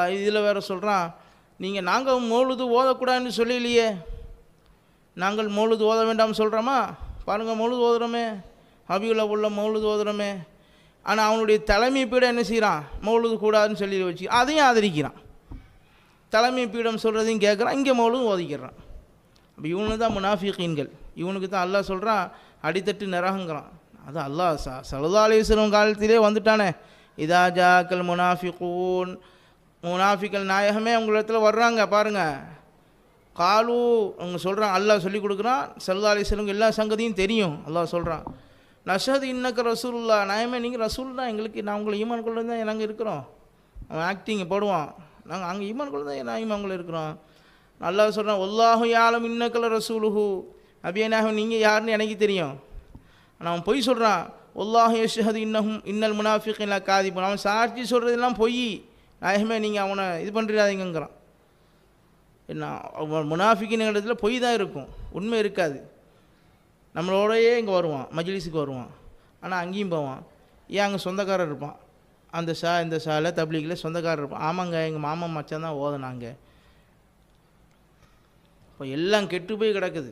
பார்க்கலாம் இதில் வேறு சொல்கிறான் நீங்கள் நாங்கள் மௌலுது ஓதக்கூடாதுன்னு சொல்லலையே. நாங்கள் மௌலுது ஓத வேண்டாம்னு சொல்கிறோமா பாருங்கள் மௌலுது ஓதுறோமே. ஹபியுல்லா உள்ள மௌலுது ஓதுறோமே. ஆனால் அவனுடைய தலைமை பீடம் என்ன செய்கிறான் மௌலுது கூடாதுன்னு சொல்லி வச்சு அதையும் ஆதரிக்கிறான். தலைமை பீடம் சொல்கிறதையும் கேட்குறான் இங்கே மௌலுதும் ஓதிக்கிறான். அப்போ இவனு தான் முனாஃபிகீன்கள். இவனுக்கு தான் அல்லாஹ் சொல்கிறான் அடித்தட்டு நிறகுங்கிறான் அது அல்லாஹ் ச சலுதா அலிஸ்லம் காலத்திலே வந்துட்டானே. இதா ஜாக்கல் முனாஃபிகூன் முனாஃபிக்கல் நாயகமே அவங்க இடத்துல வர்றாங்க பாருங்கள் காலு அவங்க சொல்கிறான் அல்லாஹ் சொல்லி கொடுக்குறான். சல்லா அலிஸ்லம் எல்லா சங்கதியும் தெரியும் அல்லாஹ் சொல்கிறான் நஷது இன்னக்க ரசூல்லா நாயமே நீங்கள் ரசூல் தான் எங்களுக்கு நான் உங்களை ஈமான் கொண்டு தான் நாங்கள் இருக்கிறோம். அவன் ஆக்டிங் போடுவான். நாங்கள் அங்கே ஈமான் கொண்டு தான் நான் ஈமான் இருக்கிறோம். நல்லா சொல்கிறான் ஒல்லாஹு யாலம் இன்னக்கல ரசூலுஹு. அபியனாகும் நீங்கள் யாருன்னு எனக்கு தெரியும். ஆனால் அவன் பொய் சொல்கிறான் ஒல்லாஹு யஷ்ஹது இன்னஹும் இன்னல் முனாஃபிக் இல்லை காதிபுன். அவன் சாட்சி சொல்கிறதெல்லாம் பொய். நாயகமே நீங்கள் அவனை இது பண்ணுறாதீங்கிறான் என்ன அவன் முனாஃபிக்கின் இடத்துல பொய் தான் இருக்கும். உண்மை இருக்காது. நம்மளோடயே இங்கே வருவான் மஜ்லிஸுக்கு வருவான். ஆனால் அங்கேயும் போவான். ஏன் அங்கே சொந்தக்காரர் இருப்பான்? அந்த ஷா இந்த ஷாவில் தப்லீகில் சொந்தக்காரர் இருப்பான். ஆமாங்க எங்கள் மாமா மச்சான் தான் ஓதனாங்க. இப்போ எல்லாம் கெட்டு போய் கிடக்குது.